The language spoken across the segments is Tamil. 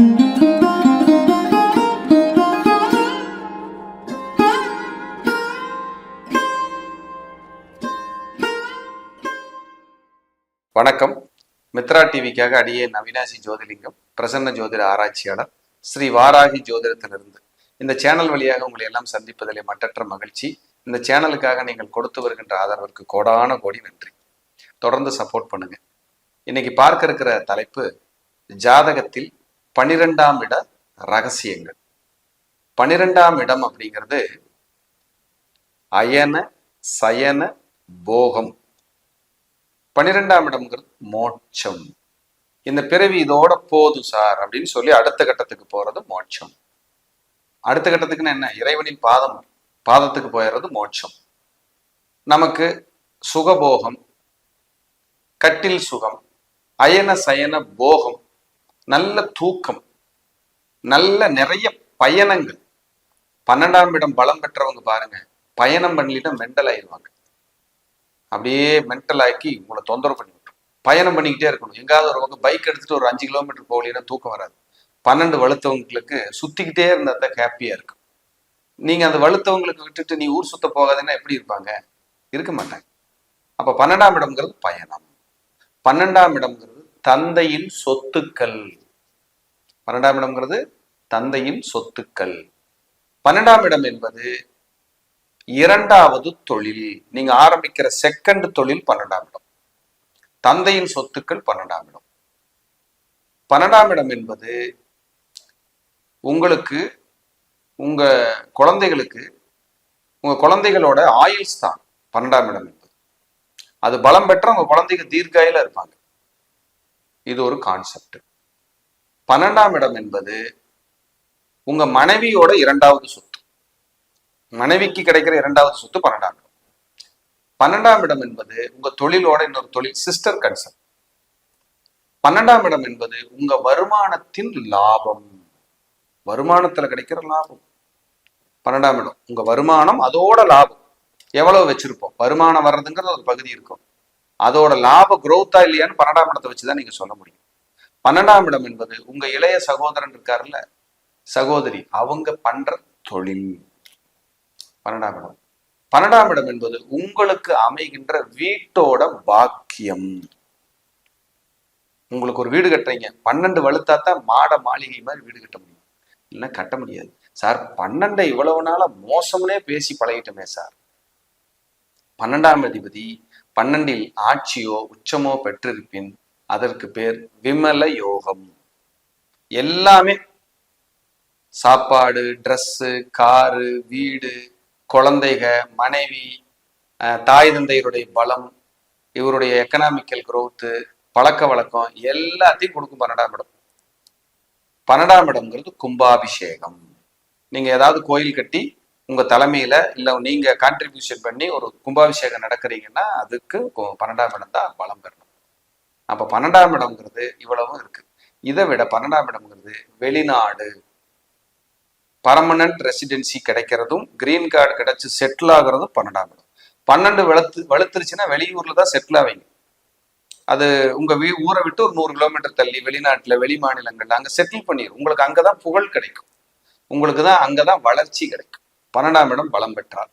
வணக்கம். மித்ரா டிவிக்காக அடியே நவினாசி ஜோதிலிங்கம் பிரசன்ன ஜோதிட ஆராய்ச்சியாளர் ஸ்ரீ வாராகி ஜோதிடத்திலிருந்து. இந்த சேனல் வழியாக உங்களை எல்லாம் சந்திப்பதிலே மட்டற்ற மகிழ்ச்சி. இந்த சேனலுக்காக நீங்கள் கொடுத்து வருகின்ற ஆதரவிற்கு கோடான கோடி நன்றி. தொடர்ந்து சப்போர்ட் பண்ணுங்க. இன்னைக்கு பார்க்க இருக்கிற தலைப்பு ஜாதகத்தில் பனிரெண்டாம் இட ரகசியங்கள். பனிரெண்டாம் இடம் அப்படிங்கிறது அயன சயன போகம். பன்னிரெண்டாம் இடம்ங்கிறது மோட்சம். இந்த பிறவி இதோட போதும் சார் அப்படின்னு சொல்லி அடுத்த கட்டத்துக்கு போறது மோட்சம். அடுத்த கட்டத்துக்குன்னு என்ன? இறைவனின் பாதம். பாதத்துக்கு போயிடுறது மோட்சம். நமக்கு சுகபோகம் கட்டில் சுகம் அயன சயன போகம் நல்ல தூக்கம் நல்ல நிறைய பயணங்கள். பன்னெண்டாம் இடம் பலம் பெற்றவங்க பாருங்க பயணம் பண்ணிட்டு மெண்டல் ஆயிடுவாங்க அப்படியே மென்டல் ஆக்கி உங்களை தொந்தரவு பண்ணி விட்டுரும். பயணம் பண்ணிக்கிட்டே இருக்கணும். எங்காவது ஒரு பக்கம் பைக் எடுத்துட்டு ஒரு அஞ்சு கிலோமீட்டர் போகலாம் தூக்கம் வராது. பன்னெண்டு வலுத்தவங்களுக்கு சுத்திக்கிட்டே இருந்தா தான் ஹாப்பியா இருக்கும். நீங்க அந்த வலுத்தவங்களுக்கு விட்டுட்டு நீ ஊர் சுத்த போகாதுன்னா எப்படி இருப்பாங்க? இருக்க மாட்டாங்க. அப்ப பன்னெண்டாம் இடம்ங்கிறது பயணம். பன்னெண்டாம் இடம்ங்கிறது தந்தையின் சொத்துக்கள். பன்னெண்டாம் இடம்ங்கிறது தந்தையின் சொத்துக்கள். பன்னெண்டாம் இடம் என்பது இரண்டாவது தொழில். நீங்க ஆரம்பிக்கிற செகண்ட் தொழில் பன்னெண்டாம் இடம். தந்தையின் சொத்துக்கள் பன்னெண்டாம் இடம். பன்னெண்டாம் இடம் என்பது உங்களுக்கு உங்க குழந்தைகளுக்கு உங்க குழந்தைகளோட ஆயுள் தான் பன்னெண்டாம் இடம் என்பது. அது பலம் பெற்ற உங்க குழந்தைங்க தீர்க்காயில இருப்பாங்க. இது ஒரு கான்செப்ட் பன்னெண்டாம் இடம் என்பது உங்க மனைவியோட இரண்டாவது சொத்து. மனைவிக்கு கிடைக்கிற இரண்டாவது சொத்து பன்னெண்டாம் இடம். பன்னெண்டாம் இடம் என்பது உங்க தொழிலோட இன்னொரு தொழில் சிஸ்டர் கன்சர்ன் பன்னெண்டாம் இடம் என்பது உங்க வருமானத்தின் லாபம். வருமானத்துல கிடைக்கிற லாபம். பன்னெண்டாம் இடம். உங்க வருமானம் அதோட லாபம். எவ்வளவு வச்சிருப்போம்? வருமானம் வர்றதுங்கிறது ஒரு பகுதி இருக்கும். அதோட லாப குரோத்தா இல்லையான்னு பன்னெண்டாம் இடத்தை வச்சுதான் நீங்க சொல்ல முடியும். பன்னெண்டாம் இடம் என்பது உங்க இளைய சகோதரன் இருக்காருல்ல சகோதரி அவங்க பண்ற தொழில். பன்னெண்டாம் இடம். பன்னெண்டாம் இடம் என்பது உங்களுக்கு அமைகின்ற வீட்டோட பாக்கியம். உங்களுக்கு ஒரு வீடு கட்டுறீங்க பன்னெண்டு வலுத்தாத்தான் மாட மாளிகை மாதிரி வீடு கட்ட முடியும். இல்லைன்னா கட்ட முடியாது. சார் பன்னெண்டை இவ்வளவு நாளா மோசம்னே பேசி பழகிட்டோமே சார். பன்னெண்டாம் அதிபதி பன்னெண்டில் ஆட்சியோ உச்சமோ பெற்றிருப்பின் அதற்கு பேர் விமல யோகம். எல்லாமே சாப்பாடு ட்ரெஸ்ஸு காரு வீடு குழந்தைக மனைவி தாய் தந்தையருடைய பலம் இவருடைய எக்கனாமிக்கல் குரோத்து பழக்க வழக்கம் எல்லாத்தையும் கொடுக்கும் பன்னெண்டாம் இடம். பன்னெண்டாம் இடம்ங்கிறது கும்பாபிஷேகம். நீங்க ஏதாவது கோயில் கட்டி உங்க தலைமையில இல்ல நீங்க கான்ட்ரிபியூஷன் பண்ணி ஒரு கும்பாபிஷேகம் நடக்கிறீங்கன்னா அதுக்கு பன்னெண்டாம் இடம் தான் பலம் பெறணும். அப்ப பன்னெண்டாம் இடம்ங்கிறது இவ்வளவும் இருக்கு. இதை விட பன்னெண்டாம் இடம்ங்கிறது வெளிநாடு. பர்மனன்ட் ரெசிடென்சி கிடைக்கிறதும் கிரீன் கார்டு கிடைச்சு செட்டில் ஆகுறதும் பன்னெண்டாம் இடம். பன்னெண்டு வளர்த்து வளர்த்துருச்சுன்னா வெளியூர்ல தான் செட்டில் ஆவீங்க. அது உங்க வீ ஊரை விட்டு ஒரு நூறு கிலோமீட்டர் தள்ளி வெளிநாட்டுல வெளி மாநிலங்கள்ல அங்க செட்டில் பண்ணிடும் உங்களுக்கு அங்கதான் புகழ் கிடைக்கும். உங்களுக்கு தான் அங்கதான் வளர்ச்சி கிடைக்கும். பன்னெண்டாம் இடம் பலம் பெற்றார்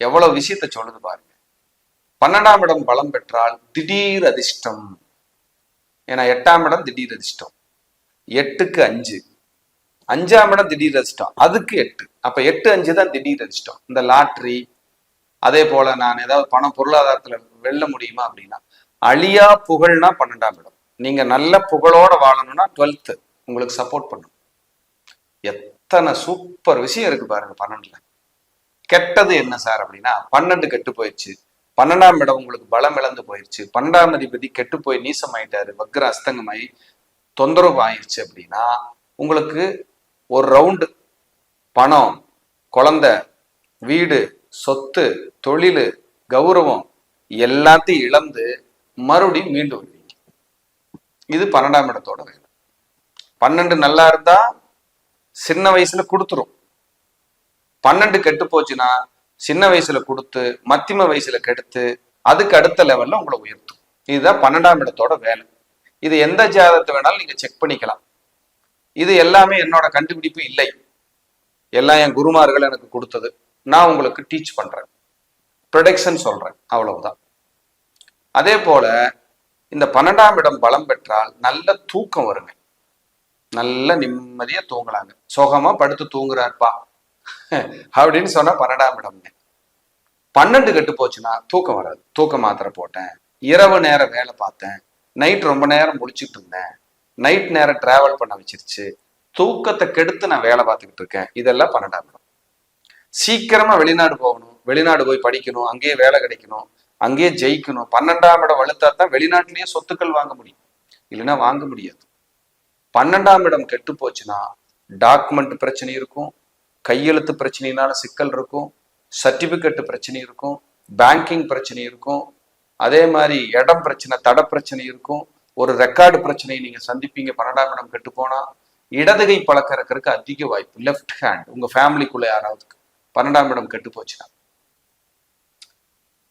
எவ்வளவு விஷயத்த சொல்லுது பாருங்க. பன்னெண்டாம் இடம் பலம் பெற்றால் திடீர் அதிர்ஷ்டம். ஏன்னா எட்டாம் இடம் திடீர் அதிர்ஷ்டம். எட்டுக்கு அஞ்சு. அஞ்சாம் இடம் திடீர் அதிர்ஷ்டம். அதுக்கு எட்டு. அப்ப எட்டு அஞ்சு தான் திடீர் அதிர்ஷ்டம். இந்த லாட்ரி அதே போல நான் ஏதாவது பணம் பொருளாதாரத்துல வெல்ல முடியுமா அப்படின்னா அழியா புகழ்னா பன்னெண்டாம் இடம். நீங்க நல்ல புகழோட வாழணும்னா டுவெல்த்து. உங்களுக்கு சப்போர்ட் பண்ணும். எத்தனை சூப்பர் விஷயம் இருக்கு பாருங்க பன்னெண்டுல. கெட்டது என்ன சார் அப்படின்னா பன்னெண்டு கெட்டு போயிடுச்சு. பன்னெண்டாம் இடம் உங்களுக்கு பலம் இழந்து போயிடுச்சு பன்னெண்டாம் அதிபதி கெட்டு போய் நீசமாயிட்டாரு. வக்ர அஸ்தங்கமாயி தொந்தரவு ஆயிடுச்சு அப்படின்னா உங்களுக்கு ஒரு ரவுண்டு பணம் குழந்த வீடு சொத்து தொழில் கௌரவம் எல்லாத்தையும் இழந்து மறுபடியும் மீண்டு வருவீங்க. இது பன்னெண்டாம் இடத்தோட வேலை. பன்னெண்டு நல்லா இருந்தா சின்ன வயசுல கொடுத்துரும். பன்னெண்டு கெட்டு போச்சுன்னா சின்ன வயசுல கொடுத்து மத்தியம வயசுல கெடுத்து அதுக்கு அடுத்த லெவல்ல உங்களை உயர்த்தும். இதுதான் பன்னெண்டாம் இடத்தோட வேலை. இது எந்த ஜாதகத்தை வேணாலும் நீங்க செக் பண்ணிக்கலாம். இது எல்லாமே என்னோட கண்டுபிடிப்பு இல்லை. எல்லாம் என் குருமார்கள் எனக்கு கொடுத்தது. நான் உங்களுக்கு டீச் பண்றேன். ப்ரொடக்ஷன் சொல்றேன். அவ்வளவுதான். அதே போல இந்த பன்னெண்டாம் இடம் பலம் பெற்றால் நல்ல தூக்கம் வருங்க. நல்ல நிம்மதியா தூங்கலாங்க. சுகமா படுத்து தூங்குறாருப்பா. அப்படின்னு சொன்னா பன்னெண்டாம் இடம்ங்க. பன்னெண்டு கெட்டு போச்சுன்னா தூக்கம் வராது. தூக்கம் மாத்திரை போட்டேன். இரவு நேரம் வேலை பார்த்தேன். நைட் ரொம்ப நேரம் முடிச்சுட்டு இருந்தேன். நைட் நேரம் டிராவல் பண்ண வச்சிருச்சு. தூக்கத்தை கெடுத்து நான் வேலை பார்த்துக்கிட்டு இருக்கேன். இதெல்லாம் பன்னெண்டாம் இடம். சீக்கிரமா வெளிநாடு போகணும். வெளிநாடு போய் படிக்கணும். அங்கேயே வேலை கிடைக்கணும். அங்கேயே ஜெயிக்கணும். பன்னெண்டாம் இடம் வலுத்தா தான் வெளிநாட்டிலேயே சொத்துக்கள் வாங்க முடியும். இல்லைன்னா வாங்க முடியாது. பன்னெண்டாம் இடம் கெட்டு போச்சுன்னா டாக்குமெண்ட் பிரச்சனை இருக்கும். கையெழுத்து பிரச்சனையினால சிக்கல் இருக்கும் சர்டிபிகேட் பிரச்சனை இருக்கும் பேங்கிங் பிரச்சனை இருக்கும் அதே மாதிரி இடம் பிரச்சனை தட பிரச்சனை இருக்கும். ஒரு ரெக்கார்டு பிரச்சனையை நீங்க சந்திப்பீங்க பன்னெண்டாம் இடம் கெட்டு போனா இடதுகை பழக்கம் இருக்கிறதுக்கு அதிக வாய்ப்பு. லெஃப்ட் ஹேண்ட் உங்க ஃபேமிலிக்குள்ள யாராவது பன்னெண்டாம் இடம் கெட்டு போச்சுன்னா.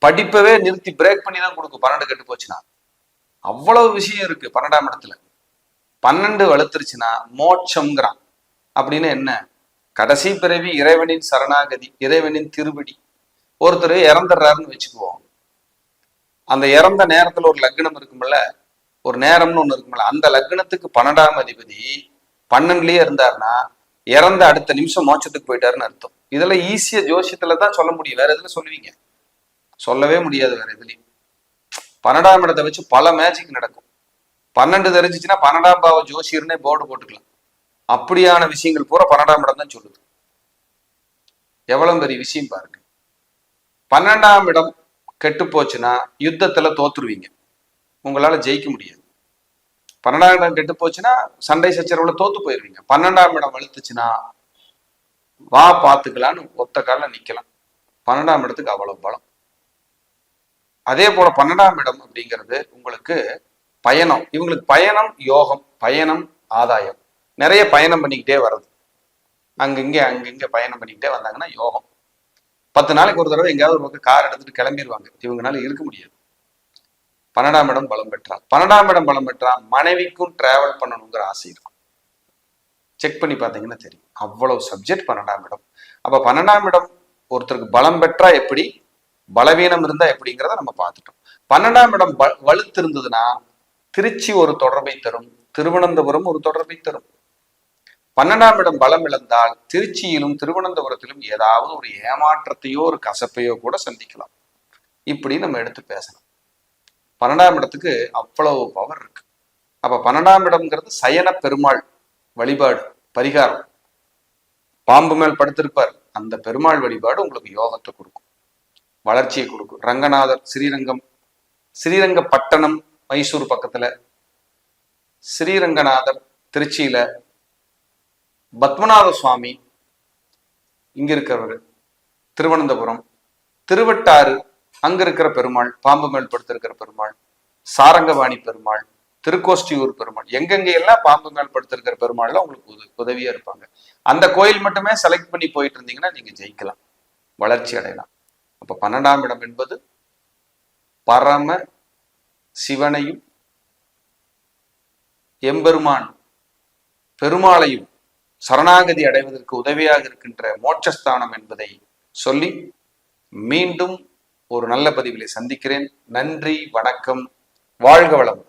படிப்பவே நிறுத்தி பிரேக் பண்ணி தான் கொடுக்கும் பன்னெண்டு கெட்டு போச்சுன்னா. அவ்வளவு விஷயம் இருக்கு பன்னெண்டாம் இடத்துல. பன்னெண்டு வளர்த்துருச்சுன்னா மோட்சம்ங்கிறான். அப்படின்னு என்ன? கடைசி பிறவி இறைவனின் சரணாகதி இறைவனின் திருவடி. ஒருத்தர் இறந்துடுறாருன்னு வச்சுக்குவோம். அந்த இறந்த நேரத்துல ஒரு லக்னம் இருக்கும்ல ஒரு நேரம்னு ஒண்ணு இருக்கும்ல அந்த லக்னத்துக்கு பன்னெண்டாம் அதிபதி பன்னெண்டுலயே இருந்தாருன்னா இறந்த அடுத்த நிமிஷம் மோட்சத்துக்கு போயிட்டாருன்னு அர்த்தம். இதெல்லாம் ஈஸியா ஜோசியத்துல தான் சொல்ல முடியும். வேற எதுல சொல்லுவீங்க? சொல்லவே முடியாது வேற எதுலயும். பன்னெண்டாம் இடத்தை வச்சு பல மேஜிக் நடக்கும். பன்னெண்டு தெரிஞ்சிச்சுன்னா பன்னெண்டாம் பாவ ஜோசியர்னே போர்டு போட்டுக்கலாம். அப்படியான விஷயங்கள் பூரா பன்னெண்டாம் இடம் தான் சொல்லுது. எவ்வளவு பெரிய விஷயம் பாருங்க. பன்னெண்டாம் இடம் கெட்டு போச்சுன்னா யுத்தத்துல தோத்துருவீங்க. உங்களால ஜெயிக்க முடியாது. பன்னெண்டாம் இடம் கெட்டு போச்சுன்னா சண்டை சச்சரவுல தோத்து போயிருவீங்க. பன்னெண்டாம் இடம் வலுத்துச்சுன்னா வா பாத்துக்கலான்னு ஒத்த கால நிக்கலாம். பன்னெண்டாம் இடத்துக்கு அவ்வளவு பலம். அதே போல பன்னெண்டாம் இடம் அப்படிங்கிறது உங்களுக்கு பயணம். இவங்களுக்கு பயணம் யோகம் பயணம் ஆதாயம். நிறைய பயணம் பண்ணிக்கிட்டே வர்றது. அங்கங்கே அங்கங்கே பயணம் பண்ணிக்கிட்டே வந்தாங்கன்னா யோகம். பத்து நாளைக்கு ஒரு தடவை எங்கேயாவது ஒரு பக்கம் கார் எடுத்துட்டு கிளம்பிடுவாங்க இவங்கனால இருக்க முடியாது. பன்னெண்டாம் இடம் பலம் பெற்றா பன்னெண்டாம் இடம் பலம் பெற்றா மனைவிக்கும் டிராவல் பண்ணணுங்கிற ஆசை இருக்கும். செக் பண்ணி பார்த்தீங்கன்னா தெரியும். அவ்வளவு சப்ஜெக்ட் பன்னெண்டாம் இடம். அப்ப பன்னெண்டாம் இடம் ஒருத்தருக்கு பலம் பெற்றா எப்படி? பலவீனம் இருந்தா எப்படிங்கிறத நம்ம பார்த்துட்டோம். பன்னெண்டாம் இடம் வ- வலுத்திருந்ததுன்னா திருச்சி ஒரு தொடர்பை தரும். திருவனந்தபுரம் ஒரு தொடர்பை தரும். பன்னெண்டாம் இடம் பலம் இழந்தால் திருச்சியிலும் திருவனந்தபுரத்திலும் ஏதாவது ஒரு ஏமாற்றத்தையோ ஒரு கசப்பையோ கூட சந்திக்கலாம். இப்படி நம்ம எடுத்து பேசலாம் பன்னெண்டாம் இடத்துக்கு அவ்வளவு பவர் இருக்கு. அப்ப பன்னெண்டாம் இடம்ங்கிறது சயன பெருமாள் வழிபாடு பரிகாரம். பாம்பு மேல் படுத்திருப்பார். அந்த பெருமாள் வழிபாடு உங்களுக்கு யோகத்தை கொடுக்கும். வளர்ச்சியை கொடுக்கும். ரங்கநாதர் ஸ்ரீரங்கம் ஸ்ரீரங்கப்பட்டணம் மைசூர் பக்கத்துல. ஸ்ரீரங்கநாதர் திருச்சியில பத்மநாத சுவாமி இங்க இருக்கிறவர். திருவனந்தபுரம். திருவட்டாறு அங்க இருக்கிற பெருமாள் பாம்பு மேல் படுத்திருக்கிற பெருமாள் சாரங்கபாணி பெருமாள் திருக்கோஷ்டியூர் பெருமாள் எங்கெங்க எல்லாம் பாம்பு மேல் படுத்திருக்கிற பெருமாள்ல உங்களுக்கு உத- உதவியா இருப்பாங்க. அந்த கோயில் மட்டுமே செலக்ட் பண்ணி போயிட்டு இருந்தீங்கன்னா நீங்க ஜெயிக்கலாம். வளர்ச்சி அடையலாம். அப்ப பன்னெண்டாம் இடம் என்பது பரம சிவனையும் எம்பெருமான் பெருமாளையும் சரணாகதி அடைவதற்கு உதவியாக இருக்கின்ற மோட்சஸ்தானம் என்பதை சொல்லி மீண்டும் ஒரு நல்ல பதிவிலை சந்திக்கிறேன். நன்றி வணக்கம் வாழ்க வளம்